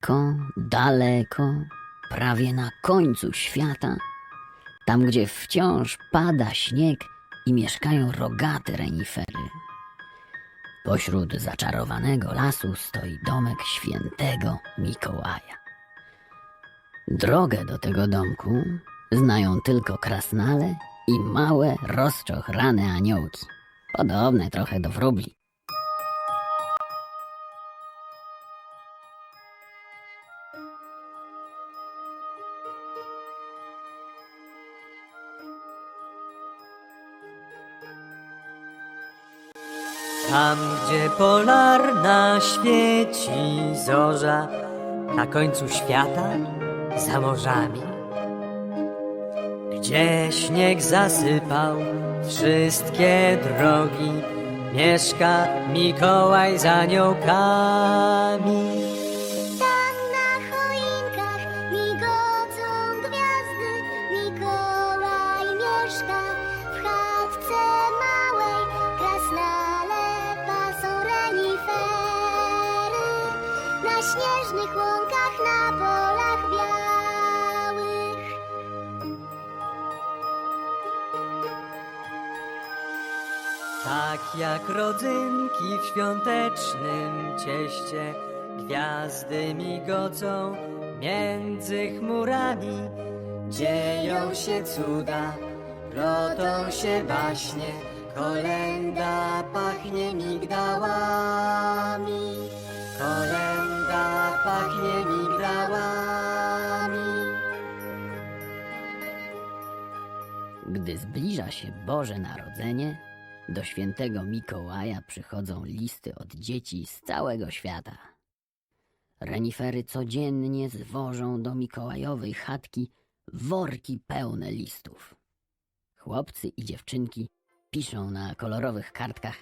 Daleko, daleko, prawie na końcu świata, tam gdzie wciąż pada śnieg i mieszkają rogate renifery. Pośród zaczarowanego lasu stoi domek świętego Mikołaja. Drogę do tego domku znają tylko krasnale i małe, rozczochrane aniołki, podobne trochę do wróbli. Tam, gdzie polarna świeci zorza, na końcu świata, za morzami. Gdzie śnieg zasypał wszystkie drogi, mieszka Mikołaj z aniołkami. Na śnieżnych łąkach, na polach białych. Tak jak rodzynki w świątecznym cieście, gwiazdy migocą między chmurami. Dzieją się cuda, plotą się baśnie, kolenda pachnie migdałami. Kolenda zbliża się Boże Narodzenie, do świętego Mikołaja przychodzą listy od dzieci z całego świata. Renifery codziennie zwożą do Mikołajowej chatki worki pełne listów. Chłopcy i dziewczynki piszą na kolorowych kartkach,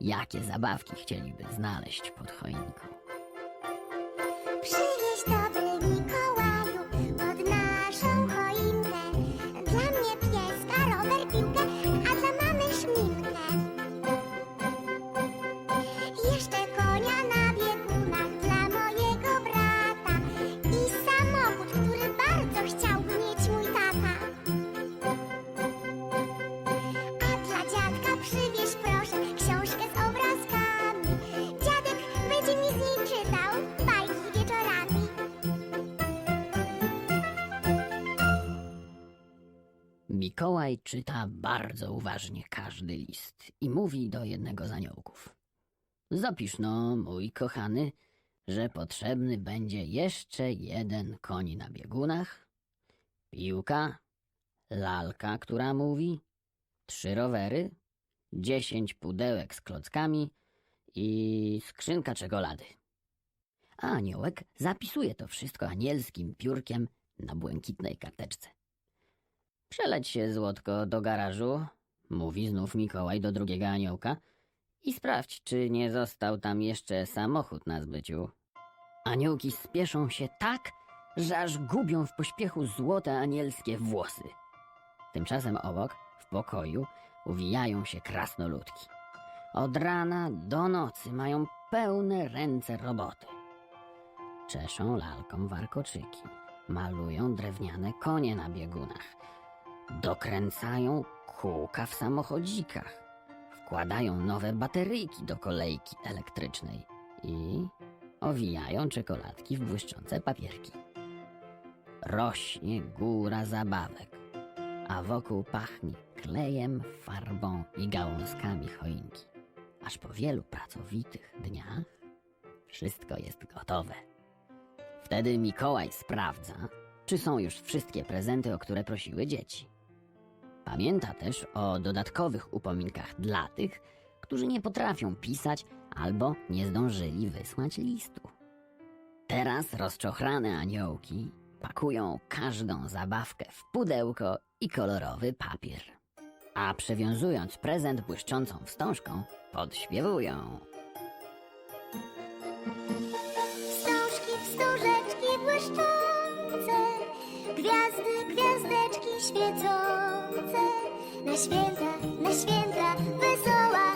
jakie zabawki chcieliby znaleźć pod choinką. Będzie mi z niej czytał bajki wieczorami. Mikołaj czyta bardzo uważnie każdy list i mówi do jednego z aniołków. Zapisz no, mój kochany, że potrzebny będzie jeszcze jeden koń na biegunach, piłka, lalka, która mówi, trzy rowery, dziesięć pudełek z klockami i skrzynka czekolady. A aniołek zapisuje to wszystko anielskim piórkiem na błękitnej karteczce. Przeleć się, Złotko, do garażu, mówi znów Mikołaj do drugiego aniołka i sprawdź, czy nie został tam jeszcze samochód na zbyciu. Aniołki spieszą się tak, że aż gubią w pośpiechu złote anielskie włosy. Tymczasem obok, w pokoju, uwijają się krasnoludki. Od rana do nocy mają pełne ręce roboty. Czeszą lalką warkoczyki, malują drewniane konie na biegunach, dokręcają kółka w samochodzikach, wkładają nowe bateryjki do kolejki elektrycznej i owijają czekoladki w błyszczące papierki. Rośnie góra zabawek, a wokół pachnie klejem, farbą i gałązkami choinki. Aż po wielu pracowitych dniach wszystko jest gotowe. Wtedy Mikołaj sprawdza, czy są już wszystkie prezenty, o które prosiły dzieci. Pamięta też o dodatkowych upominkach dla tych, którzy nie potrafią pisać albo nie zdążyli wysłać listu. Teraz rozczochrane aniołki pakują każdą zabawkę w pudełko i kolorowy papier. A przewiązując prezent błyszczącą wstążką, podśpiewują. Wstążki, wstążeczki błyszczące, gwiazdy, gwiazdeczki świecące. Na święta, na święta, wesoła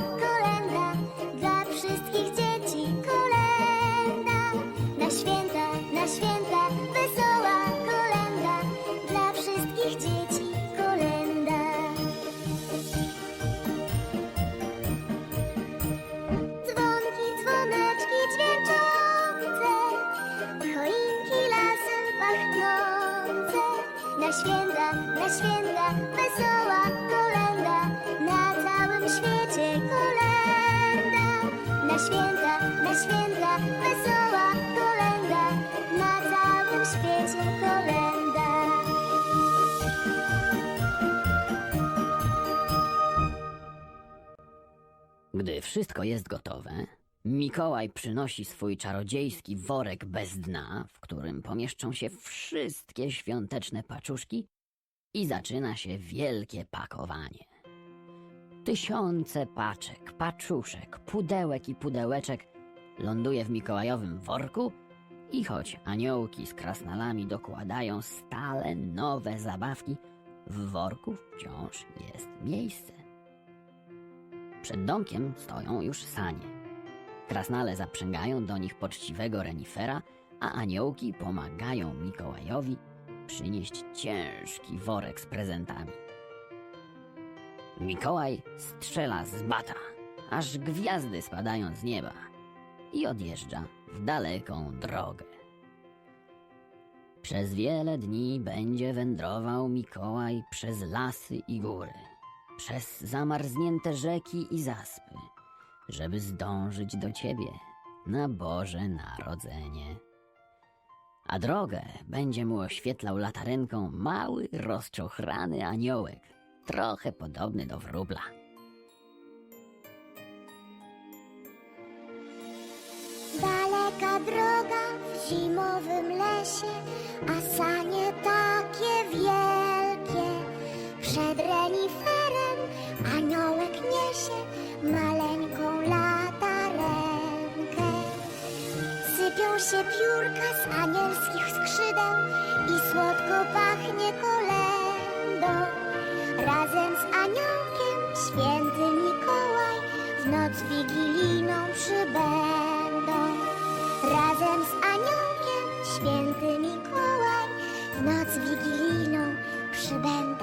święta, na święta, wesoła kolenda, na całym świecie kolenda. Gdy wszystko jest gotowe, Mikołaj przynosi swój czarodziejski worek bez dna, w którym pomieszczą się wszystkie świąteczne paczuszki i zaczyna się wielkie pakowanie. Tysiące paczek, paczuszek, pudełek i pudełeczek ląduje w mikołajowym worku i choć aniołki z krasnalami dokładają stale nowe zabawki, w worku wciąż jest miejsce. Przed domkiem stoją już sanie. Krasnale zaprzęgają do nich poczciwego renifera, a aniołki pomagają Mikołajowi przynieść ciężki worek z prezentami. Mikołaj strzela z bata, aż gwiazdy spadają z nieba i odjeżdża w daleką drogę. Przez wiele dni będzie wędrował Mikołaj przez lasy i góry, przez zamarznięte rzeki i zaspy, żeby zdążyć do ciebie na Boże Narodzenie. A drogę będzie mu oświetlał latarenką mały, rozczochrany aniołek, trochę podobny do wróbla. Daleka droga w zimowym lesie, a sanie takie wielkie. Przed reniferem aniołek niesie maleńką latarenkę. Sypią się piórka z anielskich skrzydeł i słodko pachnie aniołem święty Mikołaj w noc wigilijną przybędzie.